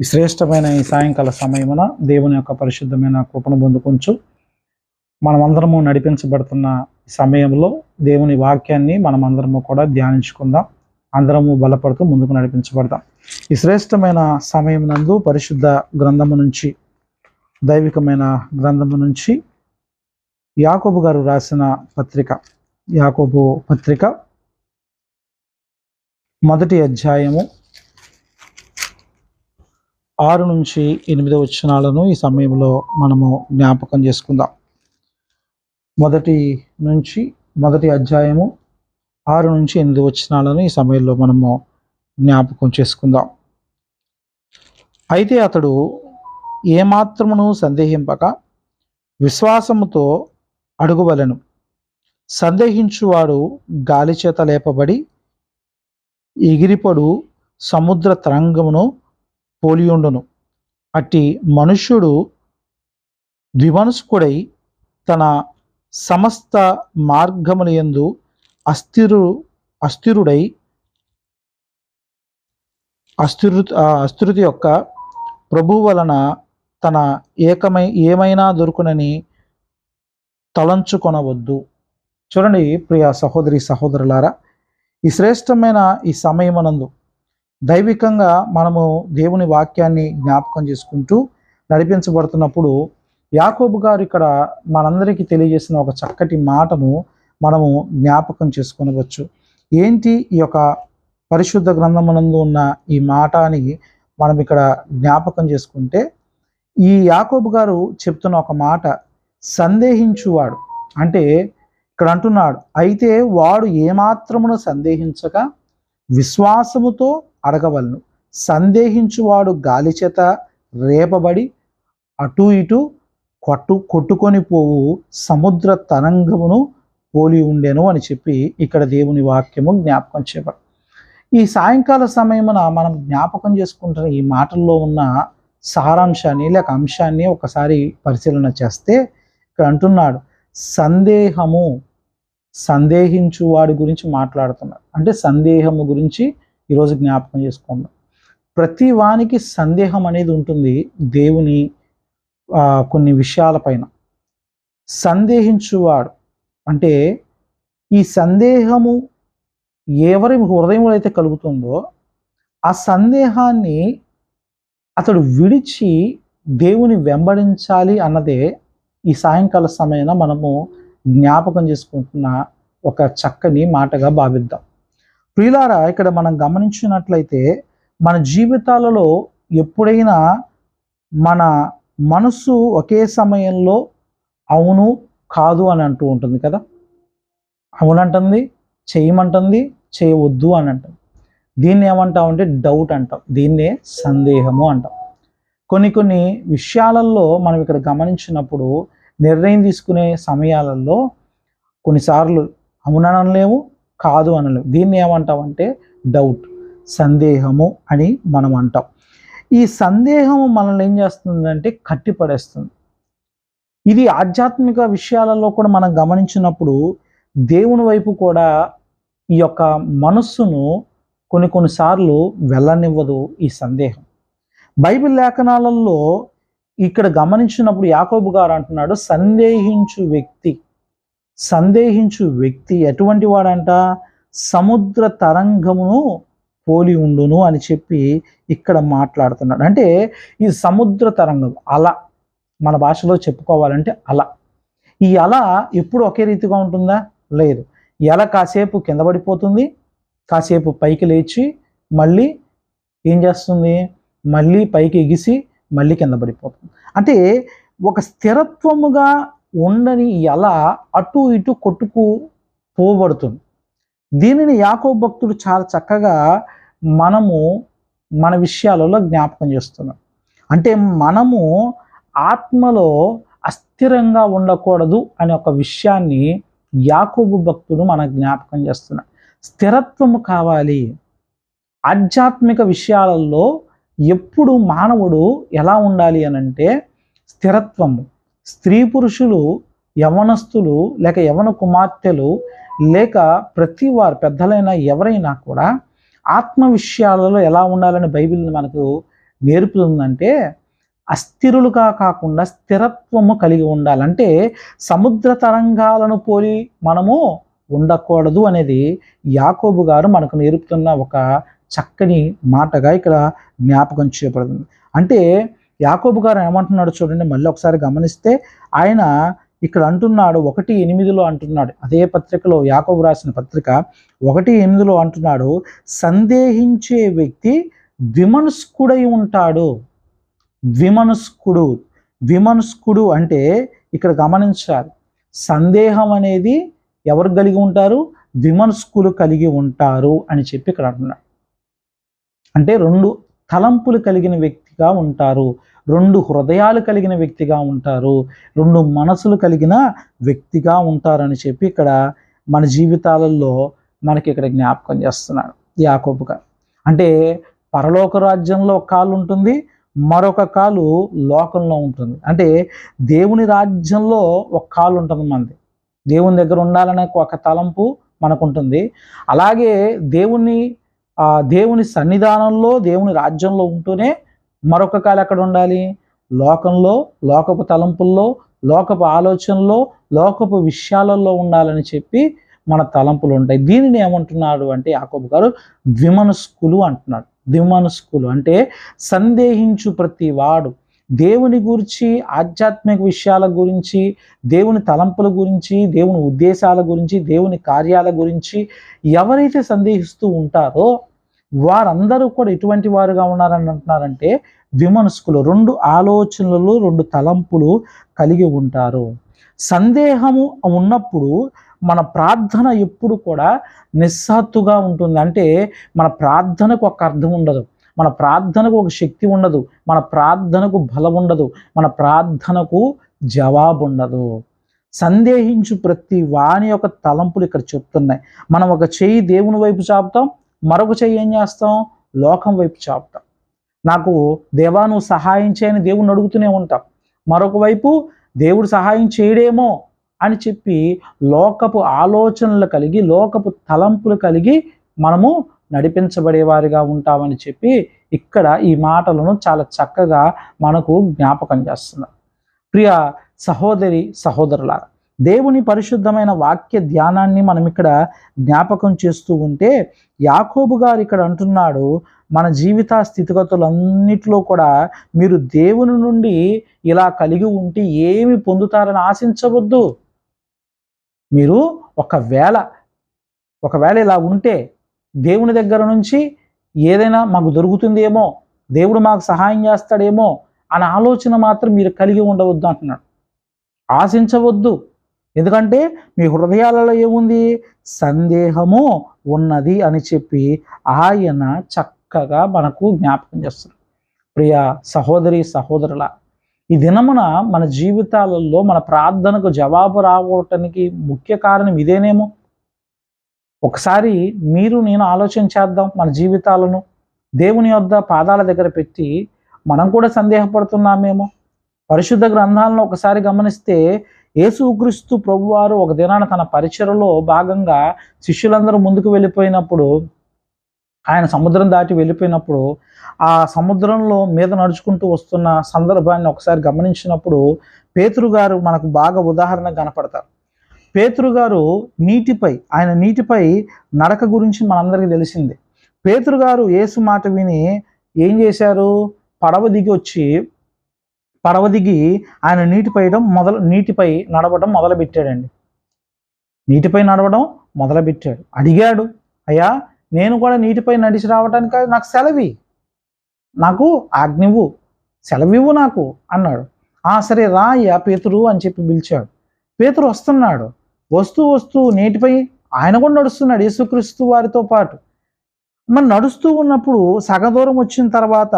ఈ శ్రేష్టమైన ఈ సాయంకాల సమయమున దేవుని యొక్క పరిశుద్ధమైన కృపను పొందుకొంచు. మనమందరము నడిపించబడుతున్న సమయంలో దేవుని వాక్యాన్ని మనమందరము కూడా ధ్యానించుకుందాం. అందరము బలపడుతూ ముందుకు నడిపించబడదాం. ఈ శ్రేష్టమైన సమయం నందు పరిశుద్ధ గ్రంథము నుంచి దైవికమైన గ్రంథము నుంచి యాకోబు గారు రాసిన పత్రిక యాకోబు పత్రిక మొదటి అధ్యాయము ఆరు నుంచి ఎనిమిది వచనాలను ఈ సమయంలో మనము జ్ఞాపకం చేసుకుందాం. మొదటి నుంచి మొదటి అధ్యాయము ఆరు నుంచి ఎనిమిది వచనాలను ఈ సమయంలో మనము జ్ఞాపకం చేసుకుందాం. అయితే అతడు ఏమాత్రమును సందేహింపక విశ్వాసముతో అడుగువలెను. సందేహించువాడు గాలి చేత లేపబడి ఎగిరిపడు సముద్ర తరంగమును పోలియుండును అట్టి మనుష్యుడు ద్విమనస్కుడై తన సమస్త మార్గముల యందు అస్థిరు అస్థిరుడై అస్థిరు ఆ అస్థిరుతి యొక్క ప్రభు వలన తన ఏకమై ఏమైనా దొరుకునని తలంచుకొనవద్దు. చూడండి ప్రియ సహోదరి సహోదరులారా ఈ శ్రేష్టమైన ఈ సమయమనందు దైవికంగా మనము దేవుని వాక్యాన్ని జ్ఞాపకం చేసుకుంటూ నడిపించబడుతున్నప్పుడు యాకోబు గారు ఇక్కడ మనందరికీ తెలియజేసిన ఒక చక్కటి మాటను మనము జ్ఞాపకం చేసుకునవచ్చు. ఏంటి ఈ యొక్క పరిశుద్ధ గ్రంథమునందు ఉన్న ఈ మాట అని మనం ఇక్కడ జ్ఞాపకం చేసుకుంటే ఈ యాకోబు గారు చెప్తున్న ఒక మాట సందేహించువాడు. అంటే ఇక్కడ అంటున్నాడు అయితే వాడు ఏమాత్రమును సందేహించక విశ్వాసముతో అడగవలను. సందేహించువాడు గాలి చేత రేపబడి అటు ఇటు కొట్టు కొట్టుకొని పోవు సముద్ర తరంగమును పోలి ఉండెను అని చెప్పి ఇక్కడ దేవుని వాక్యము జ్ఞాపకం చేయబడు. ఈ సాయంకాల సమయమున మనం జ్ఞాపకం చేసుకుంటున్న ఈ మాటల్లో ఉన్న సారాంశాన్ని లేక అంశాన్ని ఒకసారి పరిశీలన చేస్తే ఇక్కడ అంటున్నాడు సందేహము సందేహించు వాడి గురించి మాట్లాడుతున్నాడు. అంటే సందేహము గురించి ఈరోజు జ్ఞాపకం చేసుకోండి. ప్రతి వానికి సందేహం అనేది ఉంటుంది దేవుని కొన్ని కొన్ని విషయాలపైన సందేహించువాడు అంటే ఈ సందేహము ఎవరి హృదయంలో అయితే కలుగుతుందో ఆ సందేహాన్ని అతడు విడిచి దేవుని వెంబడించాలి అన్నదే ఈ సాయంకాల సమయాన మనము జ్ఞాపకం చేసుకుంటున్న ఒక చక్కని మాటగా భావిద్దాం. ప్రియులారా ఇక్కడ మనం గమనించినట్లయితే మన జీవితాలలో ఎప్పుడైనా మన మనసు ఒకే సమయంలో అవును కాదు అని అంటూ ఉంటుంది కదా? అవునంటుంది చేయమంటుంది చేయవద్దు అని అంటాం. దీన్ని ఏమంటాం అంటే డౌట్ అంటాం దీన్నే సందేహము అంటాం. కొన్ని కొన్ని విషయాలలో మనం ఇక్కడ గమనించినప్పుడు నిర్ణయం తీసుకునే సమయాలలో కొన్నిసార్లు అవుననలేము కాదు అనలేము దీన్ని ఏమంటామంటే డౌట్ సందేహము అని మనం అంటాం. ఈ సందేహము మనల్ని ఏం చేస్తుందంటే కట్టిపడేస్తుంది. ఇది ఆధ్యాత్మిక విషయాలలో కూడా మనం గమనించినప్పుడు దేవుని వైపు కూడా ఈ యొక్క మనస్సును కొన్ని కొన్నిసార్లు వెళ్ళనివ్వదు ఈ సందేహం. బైబిల్ లేఖనాలలో ఇక్కడ గమనించినప్పుడు యాకోబు గారు అంటున్నాడు సందేహించు వ్యక్తి సందేహించు వ్యక్తి ఎటువంటి వాడంట? సముద్ర తరంగమును పోలి ఉండును అని చెప్పి ఇక్కడ మాట్లాడుతున్నాడు. అంటే ఈ సముద్ర తరంగం అల మన భాషలో చెప్పుకోవాలంటే అల. ఈ అల ఎప్పుడు ఒకే రీతిగా ఉంటుందా? లేదు. ఎల కాసేపు కింద పడిపోతుంది కాసేపు పైకి లేచి మళ్ళీ ఏం చేస్తుంది? మళ్ళీ పైకి ఎగిసి మళ్ళీ కింద పడిపోతుంది. అంటే ఒక స్థిరత్వముగా ఉండని ఎలా అటు ఇటు కొట్టుకు పోబడుతుంది. దీనిని యాకో భక్తుడు చాలా చక్కగా మనము మన విషయాలలో జ్ఞాపకం చేస్తున్నాం అంటే మనము ఆత్మలో అస్థిరంగా ఉండకూడదు అనే ఒక విషయాన్ని యాకోబు భక్తుడు మన జ్ఞాపకం చేస్తున్నాడు. స్థిరత్వము కావాలి. ఆధ్యాత్మిక విషయాలలో ఎప్పుడు మానవుడు ఎలా ఉండాలి అని అంటే స్థిరత్వము. స్త్రీ పురుషులు యవనస్తులు లేక యవన కుమార్తెలు లేక ప్రతి వారు పెద్దలైన ఎవరైనా కూడా ఆత్మ విషయాలలో ఎలా ఉండాలని బైబిల్ మనకు నేర్పుతుందంటే అస్థిరులుగా కాకుండా స్థిరత్వము కలిగి ఉండాలంటే సముద్ర తరంగాలను పోలి మనము ఉండకూడదు అనేది యాకోబు గారు మనకు నేర్పుతున్న ఒక చక్కని మాటగా ఇక్కడ జ్ఞాపకం చేయబడుతుంది అంటే యాకోబు గారు ఏమంటున్నాడు చూడండి మళ్ళీ ఒకసారి గమనిస్తే ఆయన ఇక్కడ అంటున్నాడు ఒకటి ఎనిమిదిలో అంటున్నాడు. అదే పత్రికలో యాకోబు రాసిన పత్రిక ఒకటి ఎనిమిదిలో అంటున్నాడు సందేహించే వ్యక్తి ద్విమనస్కుడై ఉంటాడు. ద్విమనస్కుడు ద్విమనస్కుడు అంటే ఇక్కడ గమనించాలి సందేహం అనేది ఎవరు కలిగి ఉంటారు? ద్విమనస్కులు కలిగి ఉంటారు అని చెప్పి ఇక్కడ అంటున్నాడు. అంటే రెండు తలంపులు కలిగిన వ్యక్తి వ్యక్తిగా ఉంటారు. రెండు హృదయాలు కలిగిన వ్యక్తిగా ఉంటారు. రెండు మనసులు కలిగిన వ్యక్తిగా ఉంటారని చెప్పి ఇక్కడ మన జీవితాలలో మనకి ఇక్కడ జ్ఞాపకం చేస్తున్నాడు యాకోబుగా అంటే పరలోక రాజ్యంలో ఒక కాలు ఉంటుంది మరొక కాలు లోకంలో ఉంటుంది. అంటే దేవుని రాజ్యంలో ఒక కాలు ఉంటుంది మనది. దేవుని దగ్గర ఉండాలనే ఒక తలంపు మనకు ఉంటుంది అలాగే దేవుని దేవుని సన్నిధానంలో దేవుని రాజ్యంలో ఉంటూనే మరొక కాలు ఎక్కడ ఉండాలి? లోకంలో లోకపు తలంపుల్లో లోకపు ఆలోచనలో లోకపు విషయాలలో ఉండాలని చెప్పి మన తలంపులు ఉంటాయి. దీనిని ఏమంటున్నాడు అంటే యాకోబు గారు? ద్విమనస్కులు అంటున్నాడు. ద్విమనస్కులు అంటే సందేహించు ప్రతి వాడు దేవుని గురించి ఆధ్యాత్మిక విషయాల గురించి దేవుని తలంపుల గురించి దేవుని ఉద్దేశాల గురించి దేవుని కార్యాల గురించి ఎవరైతే సందేహిస్తూ ఉంటారో వారందరూ కూడా ఎటువంటి వారుగా ఉన్నారని అంటున్నారంటే ద్విమనస్కులు రెండు ఆలోచనలు రెండు తలంపులు కలిగి ఉంటారు. సందేహము ఉన్నప్పుడు మన ప్రార్థన ఎప్పుడు కూడా నిస్సత్తుగా ఉంటుంది. అంటే మన ప్రార్థనకు ఒక అర్థం ఉండదు. మన ప్రార్థనకు ఒక శక్తి ఉండదు. మన ప్రార్థనకు బలం ఉండదు. మన ప్రార్థనకు జవాబు ఉండదు. సందేహించు ప్రతి వాని యొక్క తలంపులు ఇక్కడ చెప్తున్నాయి. మనం ఒక చేయి దేవుని వైపు చాపుతాం మరొక చెయ్యి ఏం చేస్తాం? లోకం వైపు చాపుతాం. నాకు దేవా నువ్వు సహాయం చేయని దేవుడిని అడుగుతూనే ఉంటాం. మరొక వైపు దేవుడు సహాయం చేయడేమో అని చెప్పి లోకపు ఆలోచనలు కలిగి లోకపు తలంపులు కలిగి మనము నడిపించబడేవారిగా ఉంటామని చెప్పి ఇక్కడ ఈ మాటలను చాలా చక్కగా మనకు జ్ఞాపకం చేస్తున్నారు. ప్రియ సహోదరి సహోదరులారా దేవుని పరిశుద్ధమైన వాక్య ధ్యానాన్ని మనం ఇక్కడ జ్ఞాపకం చేస్తూ ఉంటే యాకోబు గారు ఇక్కడ అంటున్నాడు మన జీవిత స్థితిగతులన్నిటిలో కూడా మీరు దేవుని నుండి ఇలా కలిగి ఉంటే ఏమి పొందుతారని ఆశించవద్దు. మీరు ఒకవేళ ఒకవేళ ఇలా ఉంటే దేవుని దగ్గర నుంచి ఏదైనా మాకు దొరుకుతుందేమో దేవుడు మాకు సహాయం చేస్తాడేమో అనే ఆలోచన మాత్రం మీరు కలిగి ఉండవద్దు అంటున్నాడు. ఆశించవద్దు. ఎందుకంటే మీ హృదయాలలో ఏముంది? సందేహము ఉన్నది అని చెప్పి ఆయన చక్కగా మనకు జ్ఞాపకం చేస్తారు. ప్రియ సహోదరి సహోదరుల ఈ దినమున మన జీవితాలలో మన ప్రార్థనకు జవాబు రావటానికి ముఖ్య కారణం ఇదేనేమో? ఒకసారి మీరు నేను ఆలోచన చేద్దాం మన జీవితాలను. దేవుని యొద్ద పాదాల దగ్గర పెట్టి మనం కూడా సందేహపడుతున్నామేమో? పరిశుద్ధ గ్రంథాలను ఒకసారి గమనిస్తే యేసుక్రీస్తు ప్రభువారు ఒక దినాన తన పరిచయలో భాగంగా శిష్యులందరూ ముందుకు వెళ్ళిపోయినప్పుడు ఆయన సముద్రం దాటి వెళ్ళిపోయినప్పుడు ఆ సముద్రంలో మీద నడుచుకుంటూ వస్తున్న సందర్భాన్ని ఒకసారి గమనించినప్పుడు పేతురు గారు మనకు బాగా ఉదాహరణ కనపడతారు. పేతురు గారు నీటిపై ఆయన నీటిపై నడక గురించి మనందరికీ తెలిసిందే. పేతురు గారు యేసు మాట విని ఏం చేశారు? పడవ దిగి వచ్చి పడవ దిగి ఆయన నీటిపై మొదలు నీటిపై నడవడం మొదలుపెట్టాడండి నీటిపై నడవడం మొదలుపెట్టాడు అడిగాడు అయ్యా నేను కూడా నీటిపై నడిచి రావడానికి నాకు సెలవి నాకు ఆజ్ఞవు సెలవివ్వు నాకు అన్నాడు. ఆ సరే రా అయ్యా పేతురు అని చెప్పి పిలిచాడు. పేతురు వస్తున్నాడు. వస్తూ వస్తూ నీటిపై ఆయన కూడా నడుస్తున్నాడు యేసుక్రీస్తు వారితో పాటు. మరి నడుస్తూ ఉన్నప్పుడు సగ దూరం వచ్చిన తర్వాత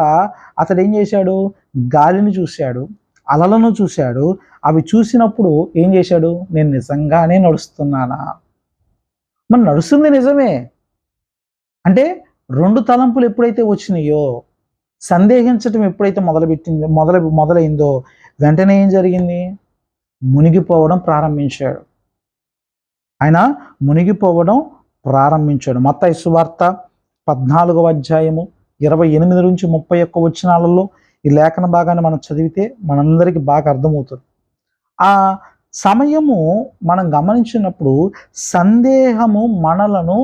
అతడు ఏం చేశాడు? గాలిని చూశాడు అలలను చూశాడు. అవి చూసినప్పుడు ఏం చేశాడు? నేను నిజంగానే నడుస్తున్నానా? మరి నడుస్తుంది నిజమే. అంటే రెండు తలంపులు ఎప్పుడైతే వచ్చినాయో సందేహించటం ఎప్పుడైతే మొదలుపెట్టిందో మొదలు మొదలైందో వెంటనే ఏం జరిగింది? మునిగిపోవడం ప్రారంభించాడు. ఆయన మునిగిపోవడం ప్రారంభించాడు. మత్తయి సువార్త పద్నాలుగవ అధ్యాయము ఇరవై ఎనిమిది నుంచి ముప్పై ఒక్క వచనాలలో ఈ లేఖన భాగాన్ని మనం చదివితే మనందరికీ బాగా అర్థమవుతుంది. ఆ సమయము మనం గమనించినప్పుడు సందేహము మనలను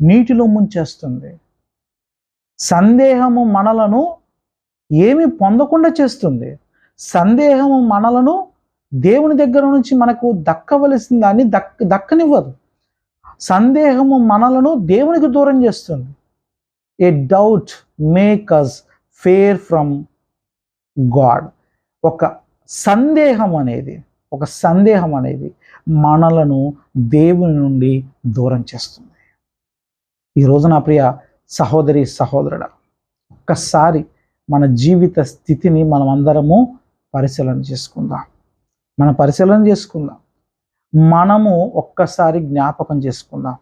నీటిలో ముంచేస్తుంది. సందేహము మనలను ఏమి పొందకుండా చేస్తుంది. సందేహము మనలను దేవుని దగ్గర నుంచి మనకు దక్కవలసిన దాన్ని దక్ దక్కనివ్వదు. సందేహము మనలను దేవునికి దూరం చేస్తుంది. A doubt make us far from God ఒక సందేహం అనేది ఒక సందేహం అనేది మనలను దేవుని నుండి దూరం చేస్తుంది. ఈరోజు నా ప్రియ సహోదరి సహోదరుడ ఒక్కసారి మన జీవిత స్థితిని మనం అందరము పరిశీలన చేసుకుందాం. మన పరిశీలన చేసుకుందాం. మనము ఒక్కసారి జ్ఞాపకం చేసుకుందాం.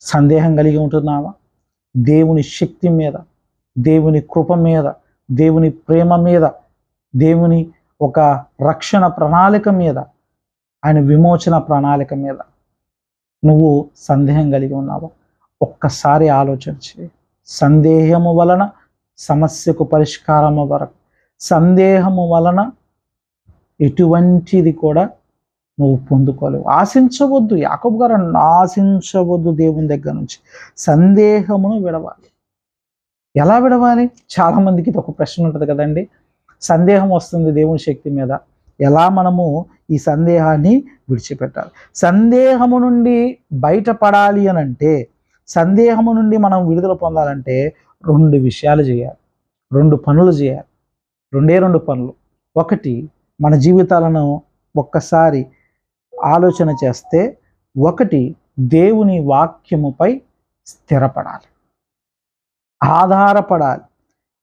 సందేహం కలిగి ఉంటున్నామా దేవుని శక్తి మీద దేవుని కృప మీద దేవుని ప్రేమ మీద దేవుని ఒక రక్షణ ప్రణాళిక మీద ఆయన విమోచన ప్రణాళిక మీద నువ్వు సందేహం కలిగి ఉన్నావా? ఒక్కసారి ఆలోచన చేయి. సందేహము వలన సమస్యకు పరిష్కారము వరకు సందేహము వలన ఎటువంటిది కూడా నువ్వు పొందుకోలేవు. ఆశించవద్దు. యాకబ్ గారు ఆశించవద్దు దేవుని దగ్గర నుంచి. సందేహమును విడవాలి. ఎలా విడవాలి? చాలామందికి ఇది ఒక ప్రశ్న ఉంటుంది కదండి. సందేహం వస్తుంది దేవుని శక్తి మీద. ఎలా మనము ఈ సందేహాన్ని విడిచిపెట్టాలి? సందేహము నుండి బయటపడాలి అని అంటే సందేహము నుండి మనం విడుదల పొందాలంటే రెండు విషయాలు చేయాలి. రెండు పనులు చేయాలి. రెండే రెండు పనులు. ఒకటి మన జీవితాలను ఒక్కసారి ఆలోచన చేస్తే ఒకటి దేవుని వాక్యముపై స్థిరపడాలి. ఆధారపడాలి.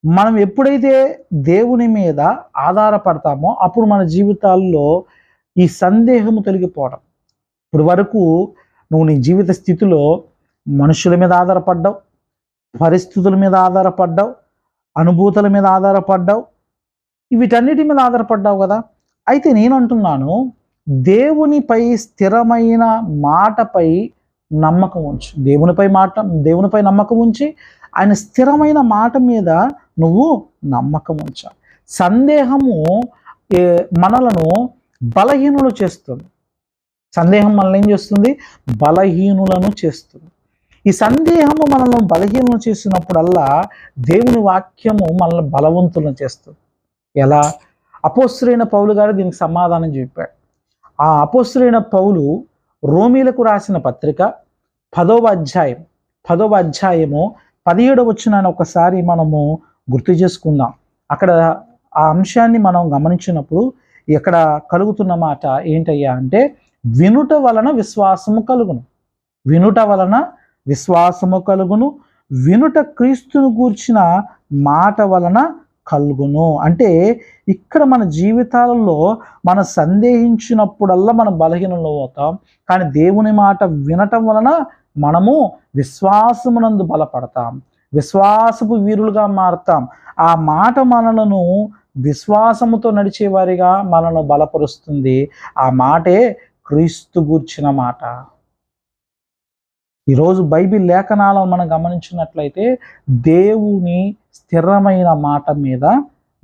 మనం ఎప్పుడైతే దేవుని మీద ఆధారపడతామో అప్పుడు మన జీవితాల్లో ఈ సందేహము తొలగిపోవడం. ఇప్పుడు వరకు నువ్వు నీ జీవిత స్థితిలో మనుషుల మీద ఆధారపడ్డావు పరిస్థితుల మీద ఆధారపడ్డావు అనుభూతుల మీద ఆధారపడ్డావు వీటన్నిటి మీద ఆధారపడ్డావు కదా. అయితే నేను అంటున్నాను దేవునిపై స్థిరమైన మాటపై నమ్మకం ఉంచు. దేవునిపై మాట దేవునిపై నమ్మకం ఉంచి ఆయన స్థిరమైన మాట మీద నువ్వు నమ్మకం ఉంచాలి సందేహము మనలను బలహీనులు చేస్తుంది. సందేహం మనల్ని ఏం చేస్తుంది? బలహీనులను చేస్తుంది. ఈ సందేహము మనల్ని బలహీనం చేసినప్పుడల్లా దేవుని వాక్యము మనల్ని బలవంతులను చేస్తుంది. ఎలా? అపోస్తులైన పౌలు గారు దీనికి సమాధానం చెప్పాడు. ఆ అపోస్తులైన పౌలు రోమీలకు రాసిన పత్రిక పదవ అధ్యాయం పదవ అధ్యాయము పదిహేడవ వచ్చిన ఒకసారి మనము గుర్తు చేసుకుందాం. అక్కడ ఆ అంశాన్ని మనం గమనించినప్పుడు ఇక్కడ కలుగుతున్న మాట ఏంటయ్యా అంటే వినుట వలన విశ్వాసము కలుగును. వినుట వలన విశ్వాసము కలుగును. వినుట క్రీస్తును గూర్చిన మాట వలన కలుగును. అంటే ఇక్కడ మన జీవితాలలో మనం సందేహించినప్పుడల్లా మనం బలహీనంలో పోతాం. కానీ దేవుని మాట వినటం వలన మనము విశ్వాసమునందు బలపడతాం. విశ్వాసపు వీరులుగా మారుతాం. ఆ మాట మనలను విశ్వాసముతో నడిచేవారిగా మనను బలపరుస్తుంది. ఆ మాటే క్రీస్తు గూర్చిన మాట. ఈరోజు బైబిల్ లేఖనాలను మనం గమనించినట్లయితే దేవుని స్థిరమైన మాట మీద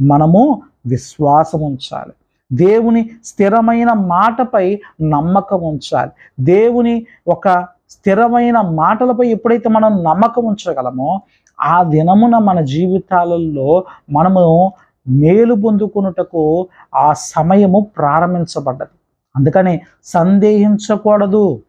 మనము విశ్వాసం ఉంచాలి. దేవుని స్థిరమైన మాటపై నమ్మకం ఉంచాలి. దేవుని ఒక స్థిరమైన మాటలపై ఎప్పుడైతే మనం నమ్మకం ఉంచగలమో ఆ దినమున మన జీవితాలలో మనము మేలు పొందుకున్నటకు ఆ సమయము ప్రారంభించబడ్డది. అందుకని సందేహించకూడదు.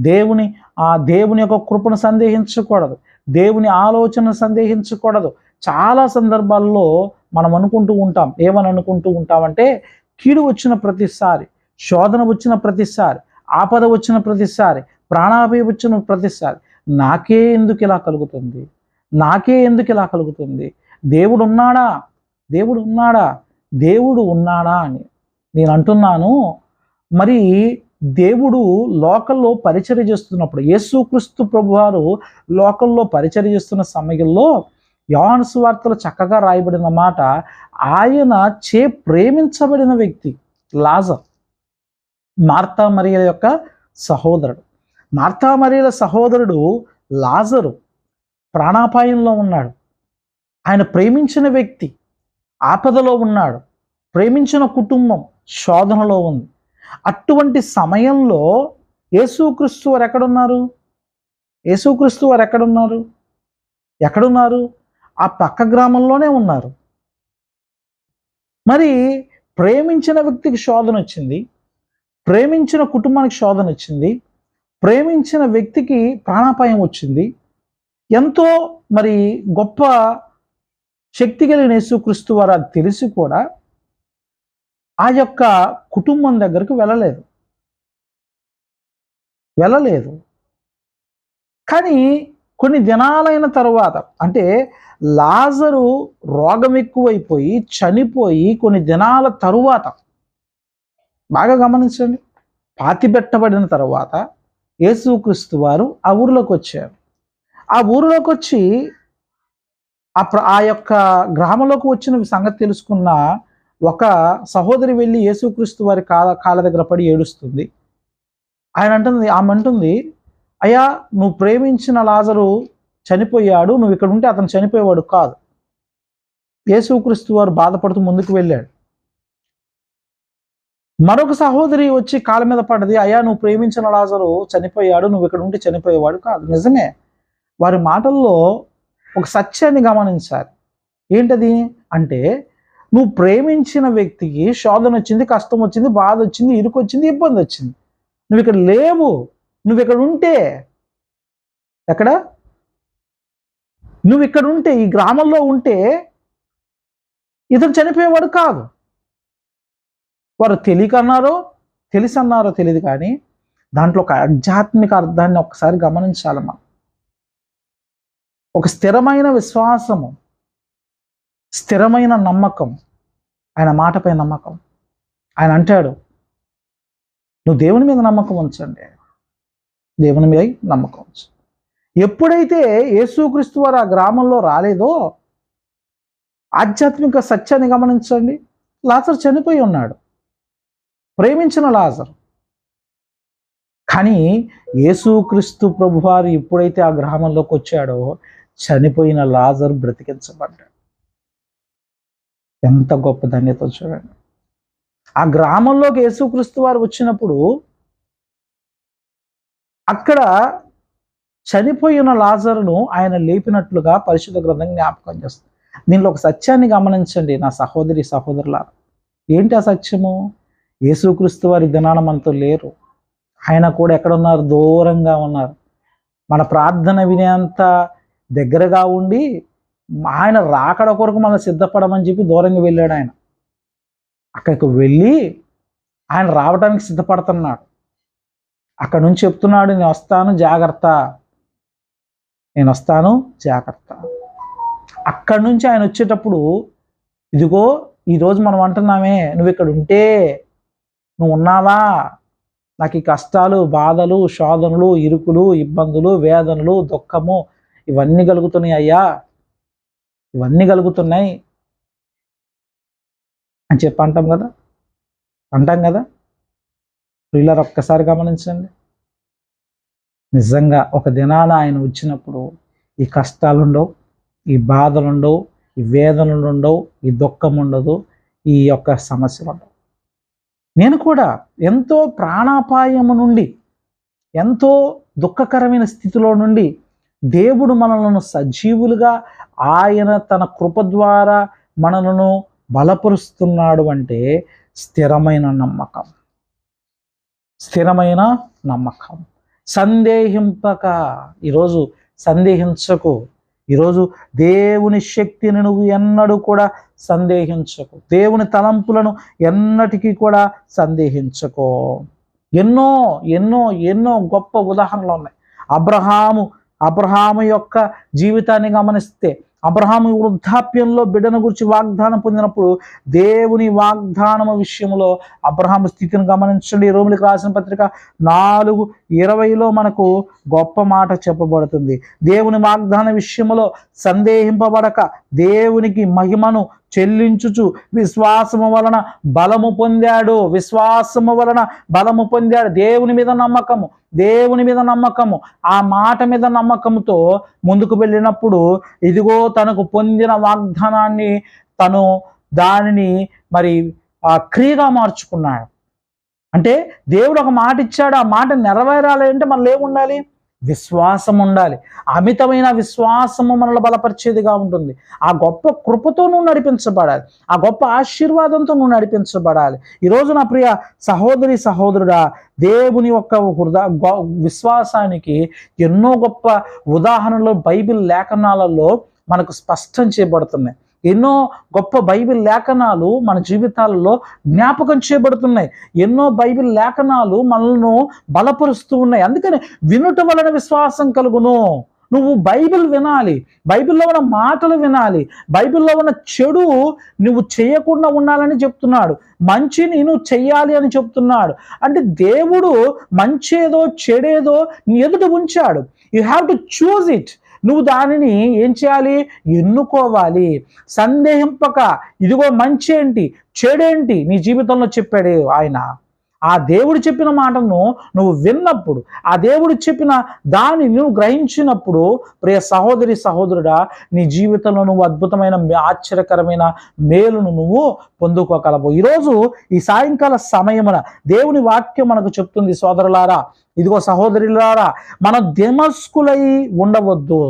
దేవుని ఆ దేవుని యొక్క కృపను సందేహించకూడదు. దేవుని ఆలోచన సందేహించకూడదు. చాలా సందర్భాల్లో మనం అనుకుంటూ ఉంటాం. ఏమని అనుకుంటూ ఉంటామంటే కీడు వచ్చిన ప్రతిసారి శోధన వచ్చిన ప్రతిసారి ఆపద వచ్చిన ప్రతిసారి ప్రాణాపాయం వచ్చిన ప్రతిసారి నాకే ఎందుకు ఇలా కలుగుతుంది? నాకే ఎందుకు ఇలా కలుగుతుంది? దేవుడు ఉన్నాడా? దేవుడు ఉన్నాడా? దేవుడు ఉన్నాడా అని నేను అంటున్నాను. మరి దేవుడు లోకల్లో పరిచర్య చేస్తున్నప్పుడు యేసుక్రీస్తు ప్రభువారు లోకల్లో పరిచర్య చేస్తున్న సమయంలో యోహాను వార్తలు చక్కగా రాయబడిన మాట ఆయన చే ప్రేమించబడిన వ్యక్తి లాజర్ మార్తా మరియల యొక్క సహోదరుడు. మార్తా మరియల సహోదరుడు లాజరు ప్రాణాపాయంలో ఉన్నాడు. ఆయన ప్రేమించిన వ్యక్తి ఆపదలో ఉన్నాడు. ప్రేమించిన కుటుంబం శోధనలో ఉంది. అటువంటి సమయంలో యేసుక్రీస్తు వారు ఎక్కడున్నారు? యేసుక్రీస్తు వారు ఎక్కడున్నారు? ఎక్కడున్నారు? ఆ పక్క గ్రామంలోనే ఉన్నారు. మరి ప్రేమించిన వ్యక్తికి శోధన వచ్చింది. ప్రేమించిన కుటుంబానికి శోధన వచ్చింది. ప్రేమించిన వ్యక్తికి ప్రాణాపాయం వచ్చింది. ఎంతో మరి గొప్ప శక్తి కలిగిన యేసుక్రీస్తు వారు అది తెలిసి కూడా ఆ యొక్క కుటుంబం దగ్గరకు వెళ్ళలేదు. వెళ్ళలేదు. కానీ కొన్ని దినాలైన తరువాత అంటే లాజరు రోగం ఎక్కువైపోయి చనిపోయి కొన్ని దినాల తరువాత బాగా గమనించండి. పాతిపెట్టబడిన తర్వాత యేసుక్రీస్తు వారు ఆ ఊరిలోకి వచ్చారు ఆ ఊరిలోకి వచ్చి ఆ ఆ యొక్క గ్రామంలోకి వచ్చిన సంగతి తెలుసుకున్న ఒక సహోదరి వెళ్ళి యేసుక్రీస్తు వారి కాల కాళ్ళ దగ్గర పడి ఏడుస్తుంది. ఆయన అంటుంది ఆమె అంటుంది అయ్యా నువ్వు ప్రేమించిన లాజరు చనిపోయాడు నువ్వు ఇక్కడ ఉంటే అతను చనిపోయేవాడు కాదు. యేసుక్రీస్తు వారు బాధపడుతూ ముందుకు వెళ్ళాడు. మరొక సహోదరి వచ్చి కాళ్ళ మీద పడ్డది అయ్యా నువ్వు ప్రేమించిన లాజరు చనిపోయాడు నువ్వు ఇక్కడ ఉంటే చనిపోయేవాడు కాదు. నిజమే వారి మాటల్లో ఒక సత్యాన్ని గమనించాలి. ఏంటది? అంటే నువ్వు ప్రేమించిన వ్యక్తికి శోధన వచ్చింది కష్టం వచ్చింది బాధ వచ్చింది ఇరుకు వచ్చింది ఇబ్బంది వచ్చింది. నువ్వు ఇక్కడ లేవు. నువ్వు ఇక్కడ ఉంటే ఎక్కడ? నువ్వు ఇక్కడ ఉంటే ఈ గ్రామంలో ఉంటే ఇతను చనిపోయేవాడు కాదు. వారు తెలియక అన్నారో తెలిసి అన్నారో తెలియదు కానీ దాంట్లో ఒక ఆధ్యాత్మిక అర్థాన్ని ఒకసారి గమనించాలమ్మా. ఒక స్థిరమైన విశ్వాసము స్థిరమైన నమ్మకం. ఆయన మాటపై నమ్మకం. ఆయన అంటాడు నువ్వు దేవుని మీద నమ్మకం ఉంచండి. దేవుని మీద నమ్మకం ఉంచు. ఎప్పుడైతే యేసుక్రీస్తు వారు ఆ గ్రామంలో రాలేదో ఆధ్యాత్మిక సత్యాన్ని గమనించండి. లాజర్ చనిపోయి ఉన్నాడు. ప్రేమించిన లాజర్. కానీ యేసుక్రీస్తు ప్రభువారు ఎప్పుడైతే ఆ గ్రామంలోకి వచ్చాడో చనిపోయిన లాజర్ బ్రతికించబడ్డాడు. ఎంత గొప్ప ధన్యత చూడండి. ఆ గ్రామంలోకి యేసుక్రీస్తు వారు వచ్చినప్పుడు అక్కడ చనిపోయిన లాజరును ఆయన లేపినట్లుగా పరిశుద్ధ గ్రంథం జ్ఞాపకం చేస్తుంది. దీనిలో ఒక సత్యాన్ని గమనించండి నా సహోదరి సహోదరుల ఏంటి ఆ సత్యము? యేసుక్రీస్తు వారి దినాన మనతో లేరు. ఆయన కూడా ఎక్కడ ఉన్నారు? దూరంగా ఉన్నారు. మన ప్రార్థన వినేంత దగ్గరగా ఉండి ఆయన రాకడ కొరకు మనం సిద్ధపడమని చెప్పి దూరంగా వెళ్ళాడు ఆయన. అక్కడికి వెళ్ళి ఆయన రావడానికి సిద్ధపడుతున్నాడు. అక్కడ నుంచి చెప్తున్నాడు నేను వస్తాను జాగ్రత్త. నేను వస్తాను జాగ్రత్త. అక్కడి నుంచి ఆయన వచ్చేటప్పుడు ఇదిగో ఈరోజు మనం అంటున్నామే నువ్వు ఇక్కడ ఉంటే నువ్వు ఉన్నావా? నాకు ఈ కష్టాలు బాధలు శోధనలు ఇరుకులు ఇబ్బందులు వేదనలు దుఃఖము ఇవన్నీ కలుగుతున్నాయి అయ్యా. ఇవన్నీ కలుగుతున్నాయి అని చెప్పి అంటాం కదా? అంటాం కదా? ప్రియులర్ ఒక్కసారి గమనించండి. నిజంగా ఒక దినాన ఆయన వచ్చినప్పుడు ఈ కష్టాలు ఉండవు ఈ బాధలు ఉండవు ఈ వేదనలు ఉండవు ఈ దుఃఖం ఉండదు ఈ యొక్క సమస్యలు ఉండవు నేను కూడా ఎంతో ప్రాణాపాయము నుండి ఎంతో దుఃఖకరమైన స్థితిలో నుండి దేవుడు మనలను సజీవులుగా ఆయన తన కృప ద్వారా మనలను బలపరుస్తున్నాడు అంటే స్థిరమైన నమ్మకం. స్థిరమైన నమ్మకం. సందేహింపక ఈరోజు సందేహించకు. ఈరోజు దేవుని శక్తిని నువ్వు ఎన్నడూ కూడా సందేహించకు. దేవుని తలంపులను ఎన్నటికీ కూడా సందేహించకో. ఎన్నో ఎన్నో ఎన్నో గొప్ప ఉదాహరణలు ఉన్నాయి. అబ్రహాము అబ్రహాము యొక్క జీవితాన్ని గమనిస్తే అబ్రహాము వృద్ధాప్యంలో బిడ్డను గురించి వాగ్దానం పొందినప్పుడు దేవుని వాగ్దానము విషయంలో అబ్రహాము స్థితిని గమనించండి. రోములకు రాసిన పత్రిక నాలుగు ఇరవైలో మనకు గొప్ప మాట చెప్పబడుతుంది. దేవుని వాగ్దాన విషయంలో సందేహింపబడక దేవునికి మహిమను చెల్లించుచు. విశ్వాసము వలన బలము పొందాడు. విశ్వాసము వలన బలము పొందాడు. దేవుని మీద నమ్మకము. దేవుని మీద నమ్మకము. ఆ మాట మీద నమ్మకంతో ముందుకు వెళ్ళినప్పుడు ఇదిగో తనకు పొందిన వాగ్దానాన్ని తను దానిని మరి ఆ క్రియగా మార్చుకున్నాడు. అంటే దేవుడు ఒక మాట ఇచ్చాడు. ఆ మాట నెరవేరాలి అంటే మనలో ఏముండాలి? విశ్వాసం ఉండాలి అమితమైన విశ్వాసము మనల్ని బలపరిచేదిగా ఉంటుంది. ఆ గొప్ప కృపతో నువ్వు నడిపించబడాలి. ఆ గొప్ప ఆశీర్వాదంతో నువ్వు నడిపించబడాలి. ఈరోజు నా ప్రియ సహోదరి సహోదరుడా దేవుని యొక్క హృదయ విశ్వాసానికి ఎన్నో గొప్ప ఉదాహరణలు బైబిల్ లేఖనాలలో మనకు స్పష్టం చేయబడుతున్నాయి. ఎన్నో గొప్ప బైబిల్ లేఖనాలు మన జీవితాలలో జ్ఞాపకం చేయబడుతున్నాయి. ఎన్నో బైబిల్ లేఖనాలు మనల్ని బలపరుస్తూ ఉన్నాయి. అందుకని వినుట వలన విశ్వాసం కలుగును. నువ్వు బైబిల్ వినాలి. బైబిల్లో ఉన్న మాటలు వినాలి. బైబిల్లో ఉన్న చెడు నువ్వు చేయకుండా ఉండాలని చెప్తున్నాడు. మంచి నువ్వు చెయ్యాలి అని చెప్తున్నాడు. అంటే దేవుడు మంచేదో చెడేదో నీ ఎదుట ఉంచాడు. You have to choose it నువ్వు దానిని ఏం చేయాలి? ఎన్నుకోవాలి. సందేహింపక ఇదిగో మంచి ఏంటి? చెడేంటి నీ జీవితంలో చెప్పాడు ఆయన. ఆ దేవుడు చెప్పిన మాటను నువ్వు విన్నప్పుడు ఆ దేవుడు చెప్పిన దాన్ని నువ్వు గ్రహించినప్పుడు ప్రియ సహోదరి సహోదరుడా నీ జీవితంలో నువ్వు అద్భుతమైన ఆశ్చర్యకరమైన మేలును నువ్వు పొందుకోగలవు. ఈరోజు ఈ సాయంకాల సమయమున దేవుని వాక్యం మనకు చెప్తుంది సోదరులారా ఇదిగో సహోదరులారా మన దిమస్కులై ఉండవద్దు.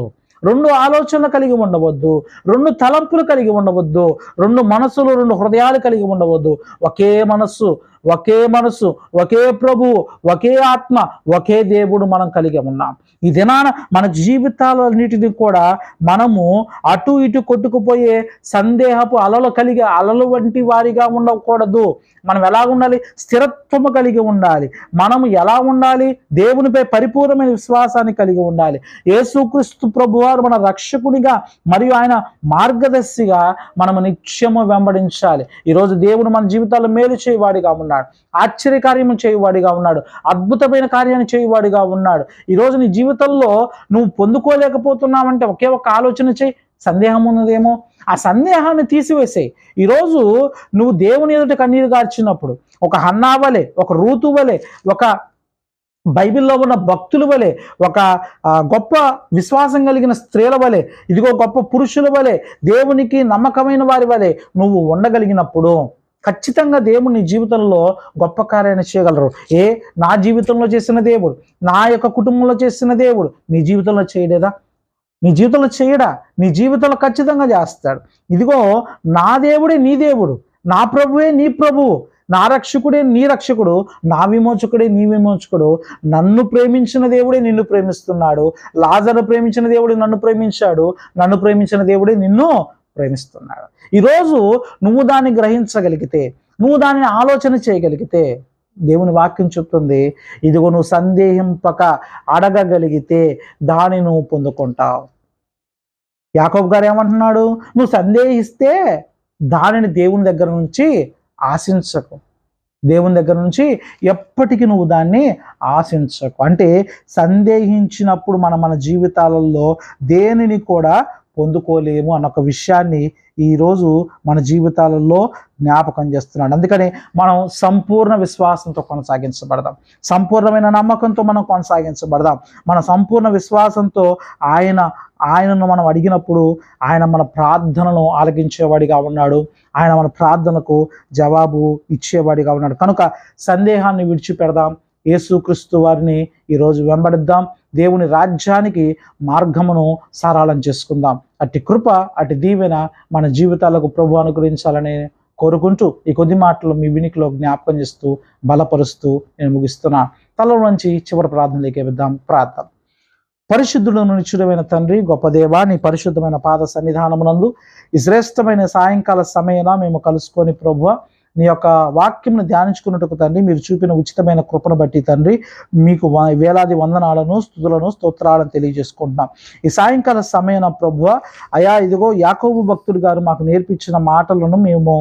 రెండు ఆలోచనలు కలిగి ఉండవద్దు రెండు తలంపులు కలిగి ఉండవద్దు రెండు మనసులు రెండు హృదయాలు కలిగి ఉండవద్దు. ఒకే మనస్సు ఒకే మనసు ఒకే ప్రభువు ఒకే ఆత్మ ఒకే దేవుడు మనం కలిగి ఉన్నాం. ఈ దినాన మన జీవితాలన్నిటిని కూడా మనము అటు ఇటు కొట్టుకుపోయే సందేహపు అలలు కలిగి అలలు వంటి వారిగా ఉండకూడదు. మనం ఎలా ఉండాలి? స్థిరత్వము కలిగి ఉండాలి. మనము ఎలా ఉండాలి? దేవునిపై పరిపూర్ణమైన విశ్వాసాన్ని కలిగి ఉండాలి. యేసుక్రీస్తు ప్రభువారు మన రక్షకునిగా మరియు ఆయన మార్గదర్శిగా మనము నిత్యము వెంబడించాలి. ఈరోజు దేవుడు మన జీవితాల్లో మేలు చేయవాడిగా ఉన్నాడు. ఆశ్చర్యకార్యము చేయువాడిగా ఉన్నాడు. అద్భుతమైన కార్యాన్ని చేయువాడిగా ఉన్నాడు. ఈరోజు నీ జీవితంలో నువ్వు పొందుకోలేకపోతున్నావంటే ఒకే ఒక ఆలోచన చేయి. సందేహం ఉన్నదేమో? ఆ సందేహాన్ని తీసివేసేయి. ఈరోజు నువ్వు దేవుని ఎదుట కన్నీరు గార్చినప్పుడు ఒక హన్నా వలె ఒక రూతు వలె ఒక బైబిల్లో ఉన్న భక్తుల వలె ఒక గొప్ప విశ్వాసం కలిగిన స్త్రీల వలె ఇదిగో గొప్ప పురుషుల వలె దేవునికి నమ్మకమైన వారి వలె నువ్వు ఉండగలిగినప్పుడు ఖచ్చితంగా దేవుడు నీ జీవితంలో గొప్ప కార్యాన్ని చేయగలరు. ఏ? నా జీవితంలో చేసిన దేవుడు. నా యొక్క కుటుంబంలో చేసిన దేవుడు. నీ జీవితంలో చేయలేదా? నీ జీవితంలో చేయడా? నీ జీవితంలో ఖచ్చితంగా చేస్తాడు. ఇదిగో నా దేవుడే నీ దేవుడు. నా ప్రభువే నీ ప్రభువు. నా రక్షకుడే నీ రక్షకుడు. నా విమోచకుడే నీ విమోచకుడు. నన్ను ప్రేమించిన దేవుడే నిన్ను ప్రేమిస్తున్నాడు. లాజరు ప్రేమించిన దేవుడే నన్ను ప్రేమించాడు. నన్ను ప్రేమించిన దేవుడే నిన్ను ప్రేమిస్తున్నాడు ఈరోజు నువ్వు దాన్ని గ్రహించగలిగితే నువ్వు దానిని ఆలోచన చేయగలిగితే దేవుని వాక్యం చెప్తుంది ఇదిగో నువ్వు సందేహింపక అడగగలిగితే దాన్ని నువ్వు పొందుకుంటావు. యాకోబ్ గారు ఏమంటున్నాడు? నువ్వు సందేహిస్తే దానిని దేవుని దగ్గర నుంచి ఆశించకు. దేవుని దగ్గర నుంచి ఎప్పటికీ నువ్వు దాన్ని ఆశించకు. అంటే సందేహించినప్పుడు మన మన జీవితాలలో దేనిని కూడా పొందుకోలేము అన్న ఒక విషయాన్ని ఈరోజు మన జీవితాలలో జ్ఞాపకం చేస్తున్నాడు. అందుకని మనం సంపూర్ణ విశ్వాసంతో కొనసాగించబడదాం. సంపూర్ణమైన నమ్మకంతో మనం కొనసాగించబడదాం. మన సంపూర్ణ విశ్వాసంతో ఆయన ఆయనను మనం అడిగినప్పుడు ఆయన మన ప్రార్థనను ఆలకించేవాడిగా ఉన్నాడు. ఆయన మన ప్రార్థనకు జవాబు ఇచ్చేవాడిగా ఉన్నాడు. కనుక సందేహాన్ని విడిచిపెడదాం. యేసుక్రీస్తు వారిని ఈరోజు వెంబడిద్దాం. దేవుని రాజ్యానికి మార్గమును సారాళం చేసుకుందాం. అట్టి కృప అటు దీవెన మన జీవితాలకు ప్రభు అనుగ్రహించాలని కోరుకుంటూ ఈ కొద్ది మాటలు మీ వినికిలో జ్ఞాపకం చేస్తూ బలపరుస్తూ నేను ముగిస్తున్నా. తల నుంచి చివరి ప్రార్థనలోకి వెద్దాం ప్రార్థన. పరిశుద్ధుడు నుంచుడమైన తండ్రి గొప్ప దేవా నీ పరిశుద్ధమైన పాద సన్నిధానమునందు ఈ శ్రేష్టమైన సాయంకాల సమయన మేము కలుసుకొని ప్రభువ నీ యొక్క వాక్యంను ధ్యానించుకున్నట్టుకు తండ్రి మీరు చూపిన ఉచితమైన కృపను బట్టి తండ్రి మీకు వ- వేలాది వందనాలను స్థుతులను స్తోత్రాలను తెలియజేసుకుంటున్నాం. ఈ సాయంకాల సమయం ప్రభు అయా ఇదిగో యాకోబు భక్తుడు గారు మాకు నేర్పించిన మాటలను మేము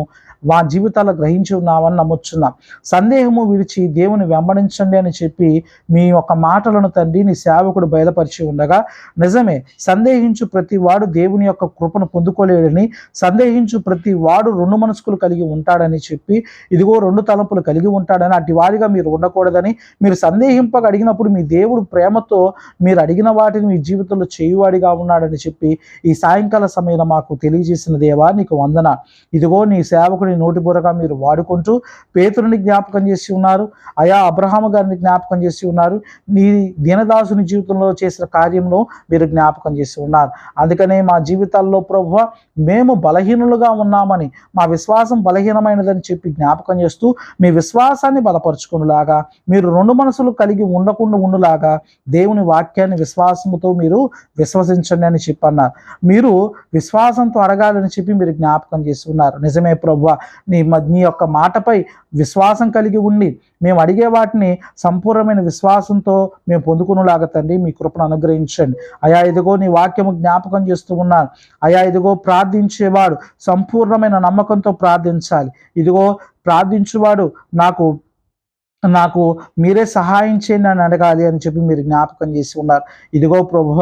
మా జీవితాలు గ్రహించి ఉన్నామని నమ్ముచున్నాం. సందేహము విడిచి దేవుని వెంబడించండి అని చెప్పి మీ యొక్క మాటలను తండ్రి నీ సేవకుడు బయలుపరిచి ఉండగా నిజమే సందేహించు ప్రతి వాడు దేవుని యొక్క కృపను పొందుకోలేడని సందేహించు ప్రతి వాడు రెండు మనసుకులు కలిగి ఉంటాడని చెప్పి ఇదిగో రెండు తలంపులు కలిగి ఉంటాడని అటు వారిగా మీరు ఉండకూడదని మీరు సందేహింపక అడిగినప్పుడు మీ దేవుడు ప్రేమతో మీరు అడిగిన వాటిని మీ జీవితంలో చేయువాడిగా ఉన్నాడని చెప్పి ఈ సాయంకాల సమయంలో మాకు తెలియజేసిన దేవా నీకు వందన ఇదిగో నీ సేవకుడు నోటి బురగా మీరు వాడుకుంటూ పేతుడిని జ్ఞాపకం చేసి ఉన్నారు. అయా అబ్రహామ గారిని జ్ఞాపకం చేసి ఉన్నారు. నీ దీనదాసుని జీవితంలో చేసిన కార్యంలో మీరు జ్ఞాపకం చేసి ఉన్నారు. అందుకనే మా జీవితాల్లో ప్రభు మేము బలహీనులుగా ఉన్నామని మా విశ్వాసం బలహీనమైనదని చెప్పి జ్ఞాపకం చేస్తూ మీ విశ్వాసాన్ని బలపరుచుకునేలాగా మీరు రెండు మనసులు కలిగి ఉండకుండా ఉండులాగా దేవుని వాక్యాన్ని విశ్వాసముతో మీరు విశ్వసించండి అని చెప్పన్నారు. మీరు విశ్వాసంతో అడగాలని చెప్పి మీరు జ్ఞాపకం చేసి ఉన్నారు. నిజమే ప్రభు నీ మ- నీ యొక్క మాటపై విశ్వాసం కలిగి ఉండి మేము అడిగే వాటిని సంపూర్ణమైన విశ్వాసంతో మేము పొందుకునేలాగా తండ్రి మీ కృపను అనుగ్రహించండి. అయా ఇదిగో నీ వాక్యము జ్ఞాపకం చేస్తూ ఉన్నాను అయా ఇదిగో ప్రార్థించేవాడు సంపూర్ణమైన నమ్మకంతో ప్రార్థించాలి. ఇదిగో ప్రార్థించువాడు నాకు నాకు మీరే సహాయం చేయండి అని అడగాలి అని చెప్పి మీరు జ్ఞాపకం చేసి ఉన్నారు. ఇదిగో ప్రభువ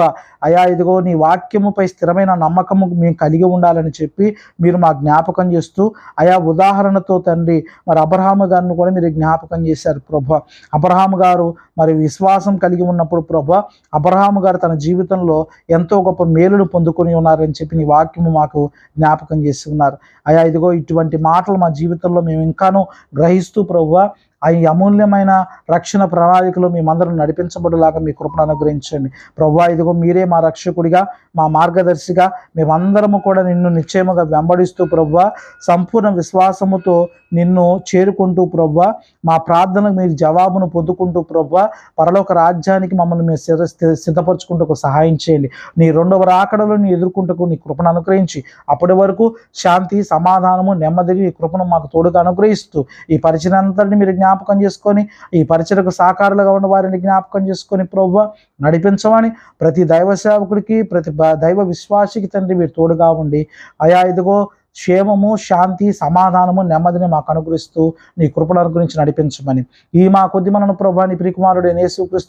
అయా ఇదిగో నీ వాక్యముపై స్థిరమైన నమ్మకము మేము కలిగి ఉండాలని చెప్పి మీరు మా జ్ఞాపకం చేస్తూ అయా ఉదాహరణతో తండ్రి మరి అబ్రహాము గారిని కూడా మీరు జ్ఞాపకం చేశారు ప్రభు అబ్రహాము గారు మరి విశ్వాసం కలిగి ఉన్నప్పుడు ప్రభు అబ్రహాము గారు తన జీవితంలో ఎంతో గొప్ప మేలును పొందుకొని ఉన్నారని చెప్పి నీ వాక్యము మాకు జ్ఞాపకం చేసి ఉన్నారు. అయా ఇదిగో ఇటువంటి మాటలు మా జీవితంలో మేము ఇంకాను గ్రహిస్తూ ప్రభు ఆ ఈ అమూల్యమైన రక్షణ ప్రణాళికలో మేమందరం నడిపించబడేలాగా మీ కృపను అనుగ్రహించండి. ప్రభు ఇదిగో మీరే మా రక్షకుడిగా మా మార్గదర్శిగా మేమందరము కూడా నిన్ను నిశ్చయముగా వెంబడిస్తూ ప్రభు సంపూర్ణ విశ్వాసముతో నిన్ను చేరుకుంటూ ప్రభు మా ప్రార్థనకు మీరు జవాబును పొందుకుంటూ ప్రభు పరలోక రాజ్యానికి మమ్మల్ని మీరు సిద్ధపరచుకుంటూ సహాయం చేయండి. నీ రెండవ రాకడలో నీ ఎదుర్కొంటూ నీ కృపను అనుగ్రహించి అప్పటి వరకు శాంతి సమాధానము నెమ్మది నీ కృపను మాకు తోడుగా అనుగ్రహిస్తూ ఈ పరిచయం అంతటిని మీరు జ్ఞాపకం జ్ఞాపకం చేసుకొని ఈ పరిచయకు సాకారులుగా ఉన్న వారిని జ్ఞాపకం చేసుకొని ప్రభు నడిపించమని ప్రతి దైవ సేవకుడికి ప్రతి దైవ విశ్వాసికి తండ్రి మీరు తోడుగా ఉండి అయా ఇదిగో క్షేమము శాంతి సమాధానము నెమ్మదిని మాకు అనుగ్రహిస్తూ నీ కృపను అనుగ్రహించి నడిపించమని. ఈ మా కొద్ది మనను ప్రభాని ప్రియకుమారుడు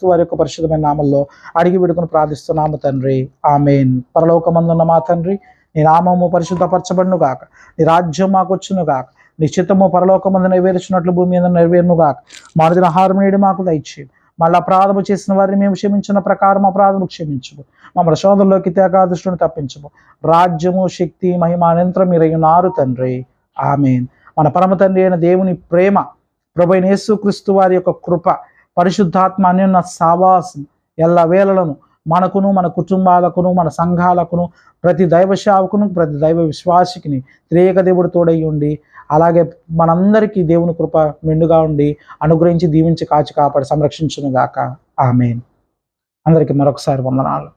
వారి యొక్క పరిశుద్ధమైన నామంలో అడిగి విడుకుని ప్రార్థిస్తున్నాము తండ్రి. ఆమెన్. పరలోకమందున్న మా తండ్రి నీ నామము పరిశుద్ధపరచబడును గాక నీ రాజ్యం మాకు వచ్చును గాక నిశ్చితము పరలోకమందు నెరవేర్చినట్లు భూమి మీద నెరవేరునుగాక. మారుదిన ఆహారం నేడు మాకు దయచేయండి మళ్ళీ అపరాధము చేసిన వారిని మేము క్షమించిన ప్రకారం అపరాధము క్షమించము. మమ్మల్ని శోధంలోకి తేకాదృష్టిని తప్పించము. రాజ్యము శక్తి మహిమ అనంతరం మీరయ్యున్నారు తండ్రి. ఆమెన్. మన పరమ తండ్రి అయిన దేవుని ప్రేమ ప్రభు యేసుక్రీస్తు వారి యొక్క కృప పరిశుద్ధాత్మ అన్యున్న సావాసం ఎల్ల వేళలను మనకును మన కుటుంబాలకును మన సంఘాలకును ప్రతి దైవ సేవకును ప్రతి దైవ విశ్వాసికిని త్రేక దేవుడు తోడై ఉండి అలాగే మనందరికీ దేవుని కృప మెండుగా ఉండి అనుగ్రహించి దీవించి కాచి కాపాడి సంరక్షించును గాక ఆమె అందరికీ మరొకసారి వందనాలు.